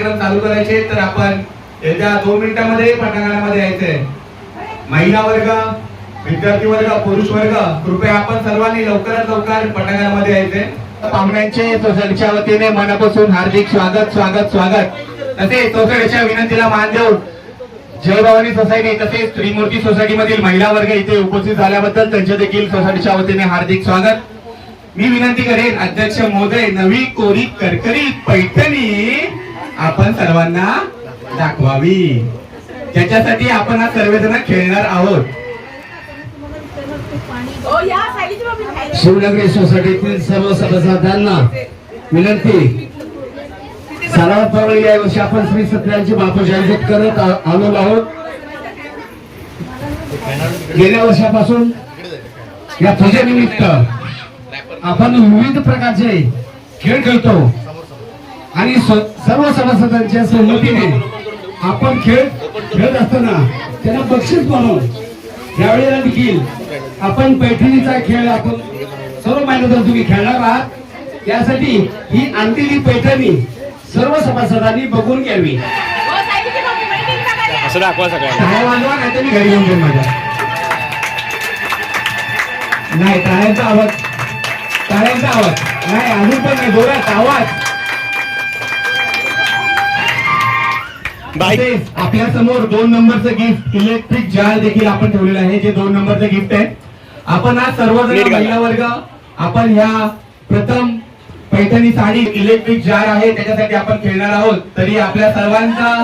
कार्यक्रम चालू करायचे तर आपण येत्या दोन मिनिटांमध्ये पटांगणामध्ये यायचंय. महिला वर्ग विद्यार्थी वर्ग पुरुष वर्ग कृपया आपण सर्वांनी लवकरात लवकर पटांगणामध्ये यायचंय. पाहुण्यांचे सोसायटीच्या वतीने मनापासून हार्दिक स्वागत स्वागत स्वागत. तसेच सोसायटीच्या विनंतीला मान देऊन जय भवानी सोसायटी तसेच त्रिमूर्ती सोसायटी मधील महिला वर्ग इथे उपस्थित झाल्याबद्दल त्यांचे देखील सोसायटीच्या वतीने हार्दिक स्वागत. मी विनंती करेन अध्यक्ष महोदय नवी कोरी करकरी पैठणी. आपण सर्वांना दाखवावी. ज्याच्यासाठी आपण आज सर्वजण खेळणार आहोत. हो या. शिवनगरी सोसायटीतील सर्व सदस्यांना विनंती. सराव प्रवळी यावर्षी आपण श्री सत्यांची बापूजयंती करत आ- आलेलो आहोत. गेल्या वर्षापासून या पूजेनिमित्त आपण विविध प्रकारचे खेळ खेळतो. आणि सर्व सभासदांच्या संमतीने आपण खेळ खेळत असताना त्यांना बक्षीस म्हणून यावेळेला देखील आपण पैठणीचा खेळ आपण सर्व महिला तुम्ही खेळणार आहात. यासाठी ही आणलेली पैठणी सर्व सभासदांनी बघून घ्यावी? असं दाखवा सगळ्यांना. घरी माझ्या. नाही टाळ्यांचा आवाज टाळ्यांचा आवाज. नाही अजून पण नाही जोरात आवाज. आपल्यासमोर दोन नंबरचं गिफ्ट इलेक्ट्रिक जार देखील आपण ठेवलेलं आहे जे दोन नंबरचं गिफ्ट आहे. आपण आज सर्वजण. महिला वर्ग आपण ह्या प्रथम पैठणी साडी इलेक्ट्रिक जार आहे त्याच्यासाठी आपण खेळणार आहोत. तरी आपल्या सर्वांचा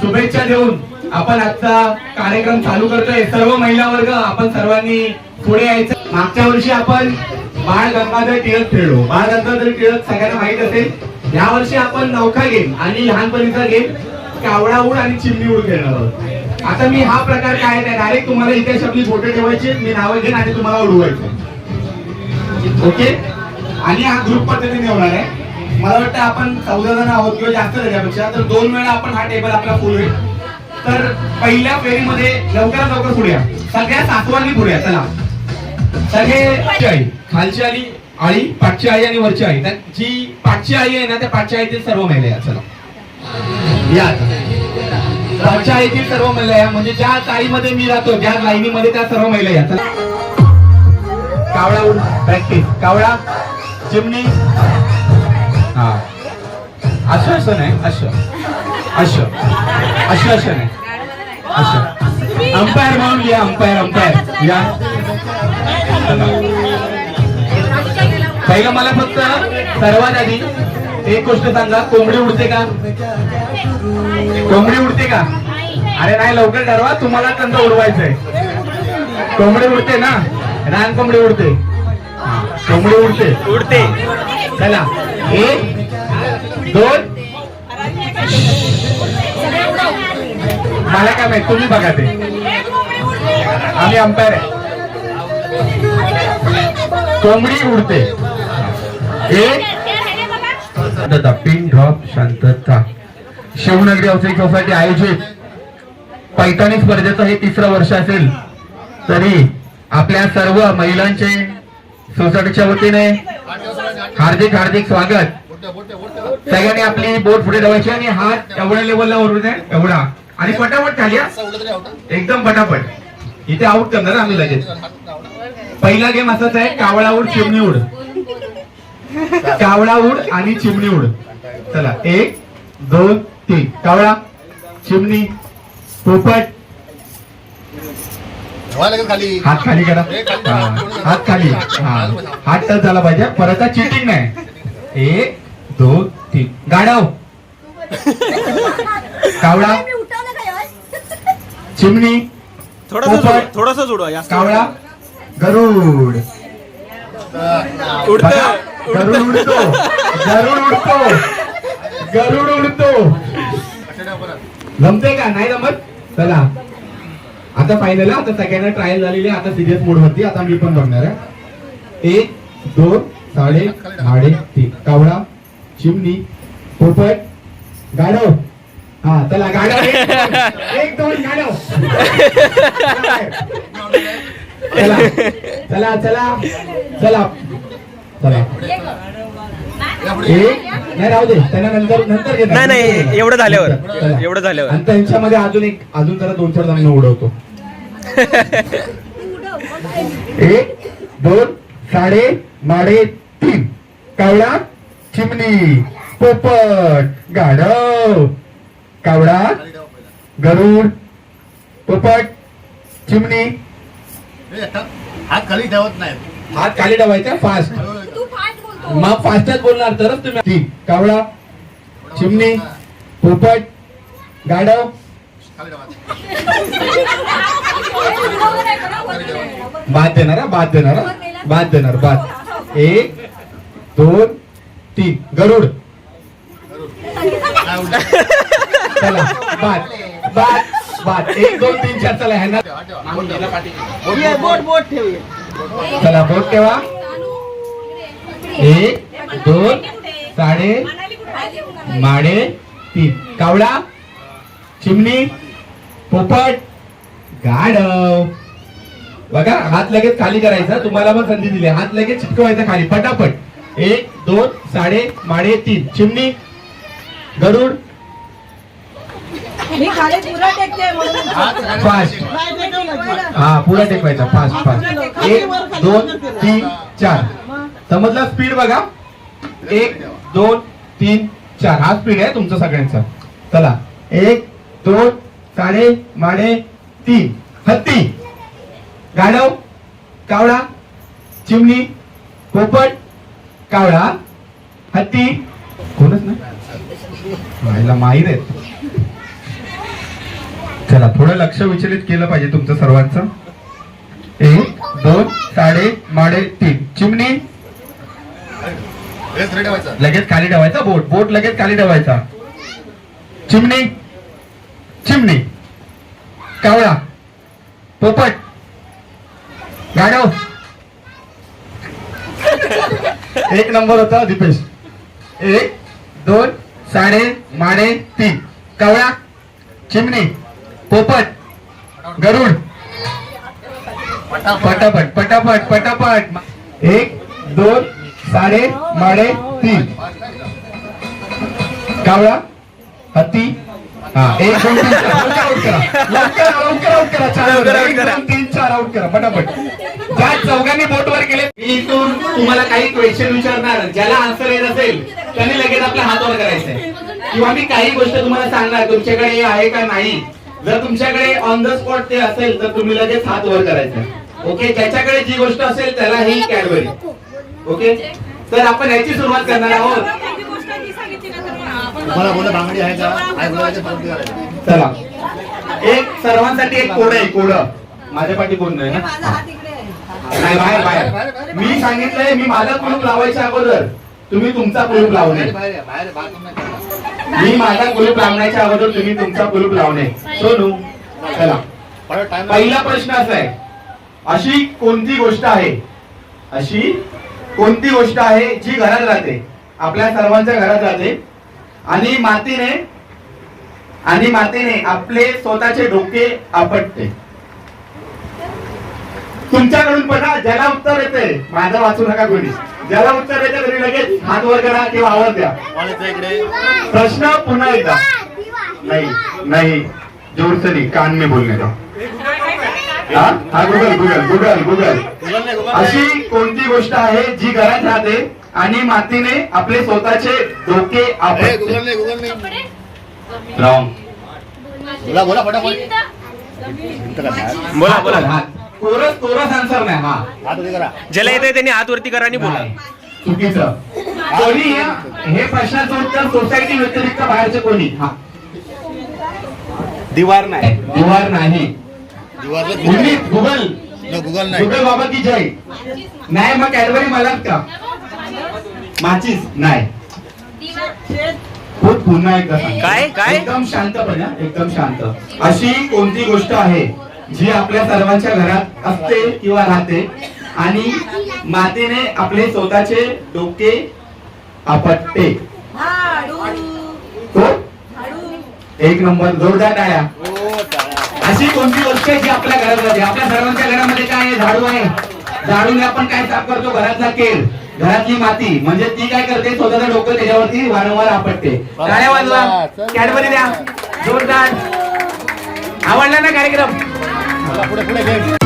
शुभेच्छा देऊन आपण आजचा कार्यक्रम चालू करतोय. सर्व महिला वर्ग आपण सर्वांनी पुढे यायचं. मागच्या वर्षी आपण बाळ गंगाधर टिळक खेळलो. बाळ गंगाधर टिळक सगळ्यांना माहीत असेल या वर्षी आपण नौका गेम आणि लहानपणीचा गेम कावळा उड आणि चिमणी उड खेळणार आहोत. आता मी हा प्रकार काय नाही डायरेक्ट तुम्हाला इथे आपली फोटो ठेवायचे मी नावं घेईन आणि तुम्हाला उडवायचं. ओके? आणि हा ग्रुप पद्धतीने होणार आहे. मला वाटतं आपण चौदा जण आहोत किंवा जास्त त्याच्यापेक्षा तर दोन वेळा आपण हा टेबल आपला फुल होईल. तर पहिल्या फेरीमध्ये लवकरात लवकर पुढे या. सगळ्या सातवांनी पुढे या चला. सगळे आई. खालची आली आळी पाचची आई आणि वरची आई. जी पाचची आई आहे ना त्या पाचच्या आईतील सर्व महिला या चला. या आता. पाचच्या सर्व महिला या म्हणजे ज्या चाळीमध्ये मी राहतो ज्या लाईनीमध्ये त्या सर्व महिला या. कावळा उड प्रॅक्टिस कावळा चिमणी. हा. असं असं नाही असं. असं. असं असं नाही. असं. अंपायर म्हणून या अंपायर अंपायर. या. पहिलं मला फक्त सर्वात आधी एक गोष्ट सांगा कोंबडी उडते का? कोंबडी उडते का? अरे नाही लवकर ठरवा. तुम्हाला त्यांना उडवायचंय. कोंबडी उडते ना? रान कोंबडी उडते. कोंबडी उडते. उडते. चला. एक दोन. मला काय माहीत तुम्ही बघा ते. आम्ही अंपायर आहे. कोंबडी उडते. एक शांतता पिन ड्रॉप शांतता. शिवनगरी व्यावसायिक सोसायटी आयोजित पैठणी स्पर्धेचं हे तिसरं वर्ष असेल तरी आपल्या सर्व महिलांचे सोसायटीच्या वतीने हार्दिक हार्दिक स्वागत. सगळ्यांनी आपली बोट पुढे ठेवायची आणि हात एवढ्या लेवलला वरून आहे एवढा. आणि पटापट खाली एकदम पटापट. इथे आउट करणार आम्ही लगेच. पहिला गेम असाच आहे कावळा उड चिमणी उड कावळा उड आणि चिमणी उड चला एक दोन तीन कावळा चिमणी पोपट. खाली. हात खाली करा. हात खाली. हा. हात टच झाला पाहिजे. परत चिटिंग नाही. एक दोन तीन. गाडव कावळा? चिमणी थोडस पोपट. थोडस कावळा गरुड. गरुड उडतो. गरुड उडतो. गरुड उडतो. जमते का? नाही जमत? चला. आता फायनल आता सगळ्यांना ट्रायल झालेली आहे. आता सिरियस मोड होती आता मी पण बघणार आहे. एक दोन साडे साडे तीन. कावळा चिमणी पोपट गाडव हा चला गाडव एक दोन. गाडव चला. चला चला. चला. चला. नाही राहू दे. त्यांना नंतर नंतर घेणार. नाही. एवढं झाल्यावर. एवढं झाल्यावर. आणि त्यांच्यामध्ये अजून एक अजून जरा दोन चार जणांना उडवतो. एक दोन साडे माडे तीन. कावळा चिमणी पोपट गाढव. कावळा गरुड पोपट चिमणी. हात खाली ठेवत नाही. हात खाली ठेवायचा फास्ट मग फास्टच बोलणार तरच तुम्ही तीन कावळा चिमणी पोपट ठेवायचं बाद देणार बाद देणार. बाद देणार बाद एक दोन तीन. गरुड? चला बाद बाद बाद एक दोन तीन चार चला ह्यांना चला बोट ठेवा. एक दोन साडे माडे तीन. कावळा चिमणी पोपट गाढव. बघा हात लगेच खाली करायचा. तुम्हाला पण संधी दिली. हात लगेच चिटकवायचा खाली. पटापट. एक दोन साडे माडे तीन. चिमणी गरुड. मी खाली पुरा टेकते म्हणून. हात खाली फास्ट. हा पुढे टेकवायचा. Fast fast. एक दोन तीन चार. समजला? स्पीड बघा. एक दोन तीन चार. हा स्पीड आहे तुमचा सगळ्यांचा. चला. एक दोन साडे माडे तीन. हत्ती. गाढव कावळा चिमणी पोपट कावळा हत्ती. कोणच नाही? माहीत माहीर आहेत. चला थोडं लक्ष विचलित केलं पाहिजे तुमचं सर्वांचं. एक दोन साडे माडे तीन. चिमणी लगेच खाली ठेवायचा बोट. बोट लगेच खाली ठेवायचा. चिमणी. चिमणी. कावळा. पोपट. गाडव एक नंबर होता दीपेश. एक दोन साडे माडे तीन. कावळा. चिमणी. पोपट. गरुड. पटापट पटापट पटापट. एक दोन साडे माडे तीन. कावळा हत्ती हा एक दोन तीन चार. आउट करा. पटापट. ज्या चौघांनी बोटवर गेले मी इथून तुम्हाला काही क्वेश्चन विचारणार. ज्याला आन्सर येत असेल त्यांनी लगेच आपला हात वर करायचंय. किंवा मी काही गोष्ट तुम्हाला सांगणार. तुमच्याकडे हे आहे का नाही? जर तुमच्याकडे ऑन द स्पॉट ते असेल तर तुम्ही लगेच हात वर करायचा. ओके ज्याच्याकडे जी गोष्ट असेल त्याला ही कॅडबरी ओके? तर आपण याची सुरुवात करणार आहोत. तुम्हाला बोला बांगडी आहे का? बोलायचं करायचं चला. एक सर्वांसाठी एक कोड आहे कोड. माझ्या पाठी कोण नाही ना. नाही बाहेर बाहेर. मी सांगितलंय मी माझा कुलूप लावायच्या अगोदर. तुम्ही तुमचा कुलूप लावणे. मी माझा कुलूप लावण्याच्या अगोदर तुम्ही तुमचा कुलूप लावणे सोनू चला. पहिला प्रश्न असा आहे. अशी कोणती गोष्ट आहे? अशी कोणती गोष्ट आहे जी घरात राहते? आपल्या सर्वांच्या घरात राहते. आणि मातीने आणि मातीने आपले स्वतःचे डोके आपटते. तुमच्याकडून पण हा, ज्याला उत्तर येते माझं वाचू नका कोणी. ज्याला उत्तर येते तरी लगेच हात वर करा किंवा आवाज द्या. प्रश्न पुन्हा एकदा. नहीं नहीं जोर से नहीं. कान में बोलने का हाँ? हाँ गूगल गूगल गूगल गूगल अशी कोणती गोष्ट आहे जी घरात राहते आणि मातीने आपले स्वतःचे डोके बोला बोला? बोला बोला. कोरस कोरस आन्सर नाही हा. करा. ज्याला येते त्यांनी हात वरती करा आणि बोला. चुकीचं. कोणी हे- प्रश्नाचं उत्तर सोसायटी व्यतिरिक्त बाहेरचे कोणी? हा. दिवार नाही. दिवार नाही. गुगल. गुगल. नाही. गुगल बाबा की जय? नाही मग कॅडबरी मलाच का? माचीस नाही. खूप पुन्हा एकदा. काय? काय? एकदम शांतपणे एकदम शांत. अशी कोणती गोष्ट आहे जी आपल्या सर्वांच्या घरात असते किंवा राहते आणि मातीने आपले स्वतःचे डोके आपटते. एक नंबर जोरदार टाळ्या. हो, टाळ्या. अशी कोणती गोष्ट आहे जी आपल्या घरात राहते? आपल्या सर्वांच्या घरामध्ये काय आहे? झाडू आहे. झाडूने आपण काय साफ करतो? घरातला केल घरातली माती. म्हणजे ती काय करते? स्वतःचं डोकं त्याच्यावरती वारंवार आपटते. काय वाजवा. कॅडबरी द्या. जोरदार. आवडला ना कार्यक्रम? पुढे पुढे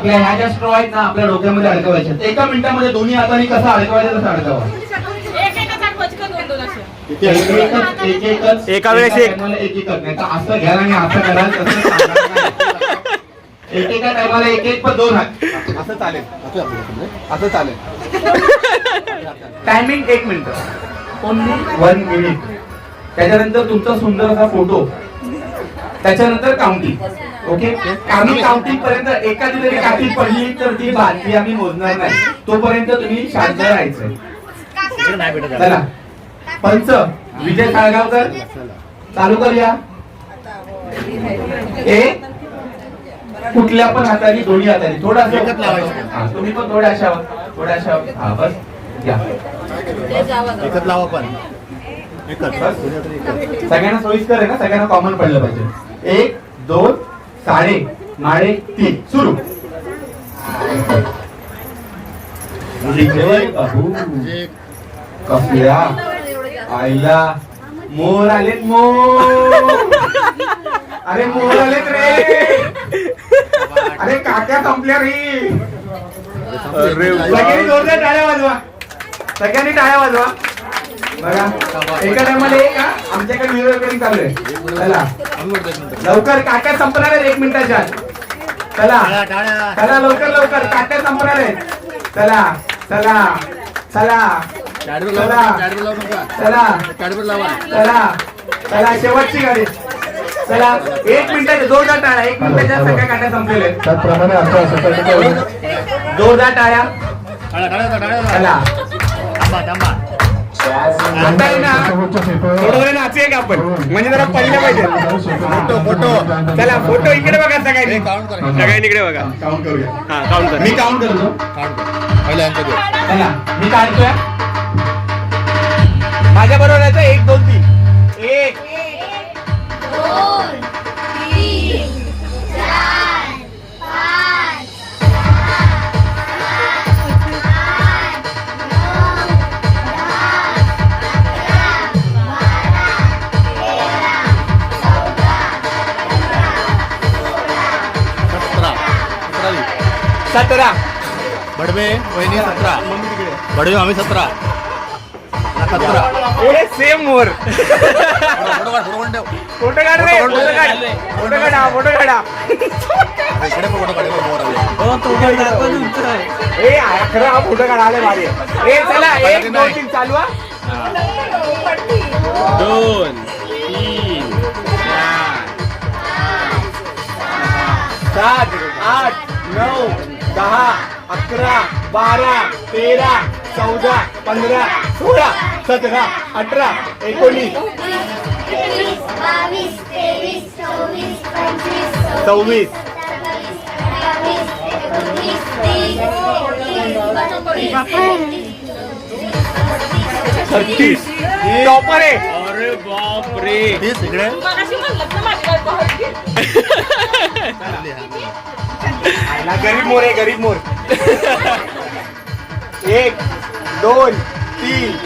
आपल्या ह्या ज्या स्ट्रॉ आहेत ना आपल्या डोक्यामध्ये अडकवायच्या. एका मिनिटामध्ये दोन्ही हाताने कसं अडकवायचं तसं अडकवा. एक वेळेस एक. असं घ्या आणि असं करा तसं चालणार नाही. एकेका टायमाला एक एक पण दोन हात. असं चालेल. असं चालेल. टायमिंग एक मिनिट. ओनली वन मिनिट त्याच्यानंतर तुमचा सुंदर असा फोटो त्याच्यानंतर काउंटिंग ओके आम्ही काउंटिंग पर्यंत एखादी जरी काठी पडली तर ती बातमी आम्ही मोजणार नाही. तोपर्यंत तुम्ही शांत राहायचं. चला. पंच विजय साळगावकर. चालू करूया. एक कुठल्या पण हाताने दोन्ही हाताने. थोडा. तुम्ही पण थोड्या अशा थोड्या अशा. हा बस. घ्या एकच लावा पण. एकच बस. सगळ्यांना सोयीस्कर आहे ना? सगळ्यांना कॉमन पडलं पाहिजे. एक दोन साडे माडे तीन. सुरू. कसल्या आईला. मोर आलेत मोर. अरे मोर आलेत रे. अरे काट्या संपल्या रे. सगळ्यांनी जोरदार टाळ्या वाजवा. सगळ्यांनी टाळ्या वाजवा. बघा. एका टायमाला एक हा? आमच्याकडे व्हिडिओ रेकॉर्डिंग चालू आहे चला. लवकर काट्या संपणार आहेत एक मिनिटाच्या. चला. चला लवकर लवकर. काट्या संपणार आहेत. चला. चला. चला. चला. चला. चला. चला शेवटची गाडी. चला. एक मिनिटाचे जोरदार टाळ्या. एक मिनिटाच्या सगळ्या काट्या संपलेल्या आहेत. त्याचप्रमाणे आमच्या सोसायटीच्या जोरदार टाळ्या. चला. थांबा थांबा. आता आहे ना थोडं वेळ नाचूया का आपण? म्हणजे जरा पडलं पाहिजे. Photo photo. चला फोटो इकडे बघा सगळ्यांनी. काउंट करा. सगळ्यांनी इकडे बघा. काउंट करूया. हा काउंट कर. मी काउंट करतो. काउंट करा. पहिला यांचा दे चला मी काढतोय माझ्या बरोबर एक दोन सतरा. बडवे वहिनी सतरा. बडवे आम्ही सतरा. सतरा. ए सेम मोर फोटो काढ फोटो काढ. ठेव. फोटो काढ रे फोटो काढ फोटो काढा फोटो काढा इकडे पण फोटो काढ मोर आले ए अकरा फोटो आहे. ए चला एक दोन तीन चालू. दोन. दहा अकरा बारा तेरा चौदा पंधरा सोळा सतरा अठरा एकोणीस सव्वीस छत्तीस. टॉपर आहे अरे बाप रे तीस इकडे गरीब मोर आहे गरीब मोर एक दोन तीन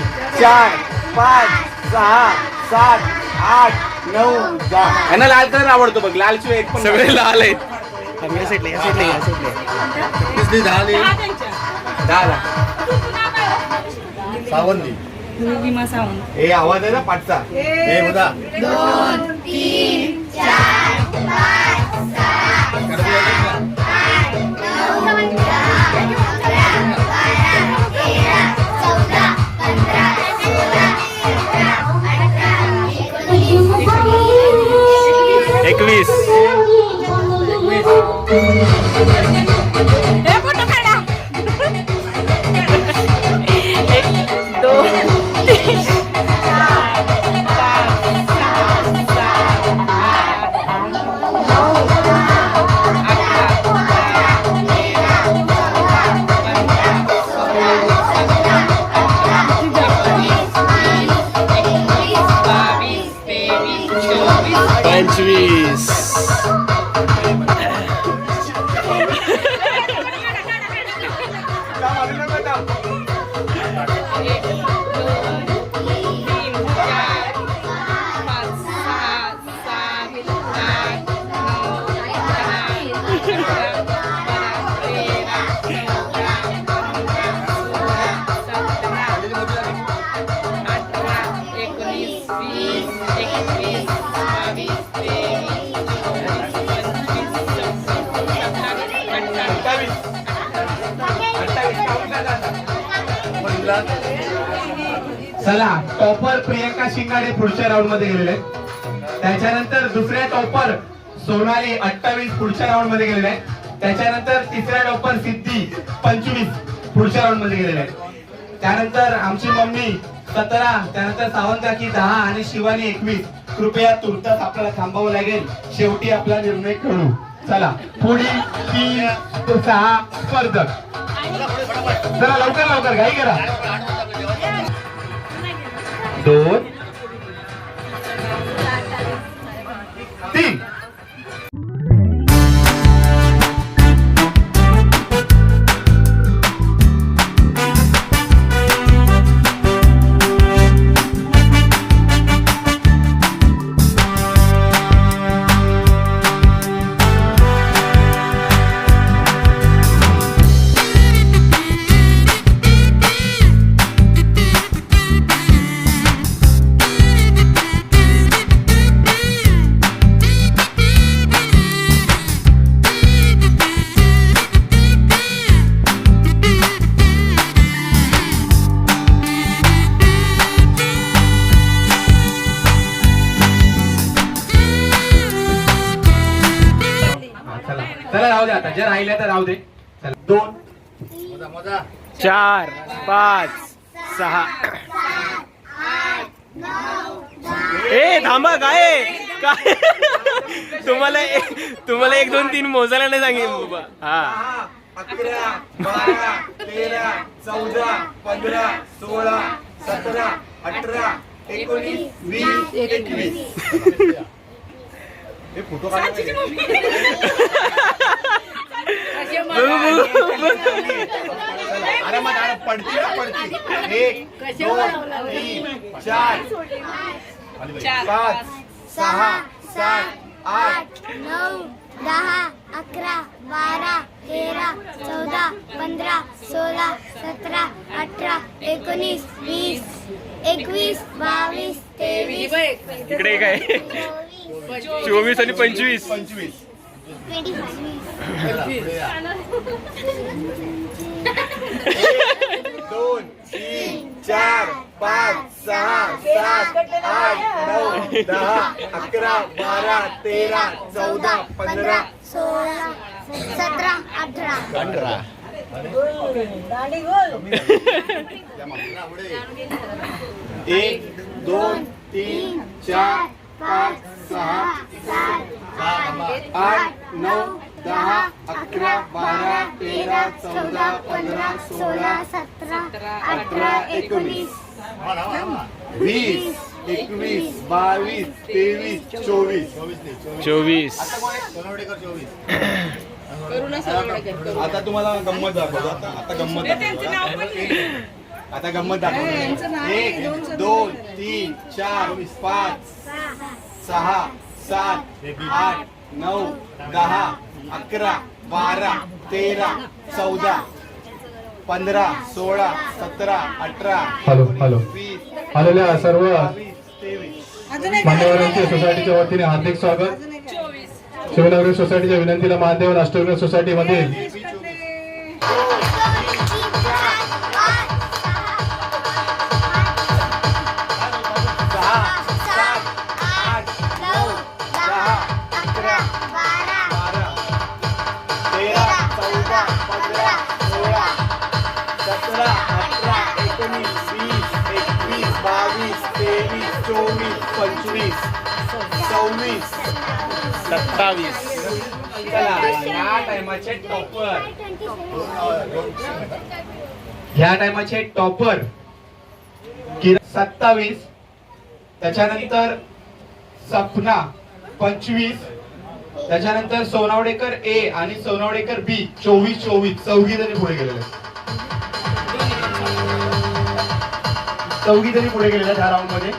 चार पाच सहा सात आठ नऊ दहा यांना लाल कलर आवडतो बघ लाल शिवाय एक पण सगळे लाल आहेत तीस ती दहा ली. दहा. दहा? सावंती विमा सावंत हे आवाज आहे ना पाठचा हे होता एकवीस हे फोटो काढा चला टॉपर प्रियंका शिंगाडे पुढच्या राऊंडमध्ये गेलेले आहेत. त्याच्यानंतर दुसऱ्या टॉपर सोनाली अठ्ठावीस पुढच्या राऊंडमध्ये गेलेले आहेत. त्याच्यानंतर तिसऱ्या टॉपर सिद्धी पंचवीस पुढच्या राऊंडमध्ये गेलेले आहेत. त्यानंतर आमची मम्मी सतरा त्यानंतर सावंत काकी दहा आणि शिवानी एकवीस. कृपया तुर्तास आपल्याला थांबावं लागेल. शेवटी आपला निर्णय करू. चला पुढील तीन ते सहा स्पर्धक. चला लवकर लवकर घाई करा. दोन राहू दे आता जे राहिले तर राहू दे. चला. दोन. चार पाच सहा. ए थांबा काय? काय? तुम्हाला तुम्हाला एक दोन तीन मोजायला नाही सांगितलं बाबा. हा. अकरा बारा तेरा चौदा पंधरा सोळा सतरा अठरा एकोणीस वीस एकवीस. हे फोटो काढायचे आरामात आराम पडती ना पडती एक दोन तीन चार पाच सहा सात आठ नऊ दहा अकरा बारा तेरा चौदा पंधरा सोळा सतरा अठरा एकोणीस वीस एकवीस बावीस तेवीस इकडे काय चोवीस आणि पंचवीस. पंचवीस दोन तीन चार पाच सहा सात आठ नऊ दहा अकरा बारा तेरा चौदा पंधरा सोळा सतरा अठरा अठरा एक दोन तीन चार पाच सहा सात आठ नऊ दहा अकरा बारा तेरा चौदा पंधरा सोळा सतरा अठरा एकोणीस वीस एकवीस बावीस तेवीस चोवीस चोवीस आता तुम्हाला गंमत दाखवतो. आता आता गंमत दाखवतो आता गंमत दाखवतो एक दोन तीन चार पाच सहा सात आठ नऊ दहा अकरा बारा तेरा चौदा पंधरा सोळा सतरा अठरा हॅलो हॅलो. आलेल्या सर्व मान्यवरांचे सोसायटीच्या वतीने हार्दिक स्वागत. शिवनगरी सोसायटीच्या विनंतीला महादेव राष्ट्रविघ्न सोसायटीमध्ये चौदा पंधरा सोळा सतरा अठरा एकोणीस वीस एकवीस बावीस तेवीस चोवीस पंचवीस सव्वीस सत्तावीस. चला या टायमाचे टॉपर. ह्या टायमाचे टॉपर. सत्तावीस त्याच्यानंतर सपना पंचवीस त्याच्यानंतर सोनावडेकर ए आणि सोनावडेकर बी चोवीस चोवीस चौघी जणी पुढे गेलेले चौघी जणी पुढे गेलेल्या आहेत ह्या राऊंडमध्ये.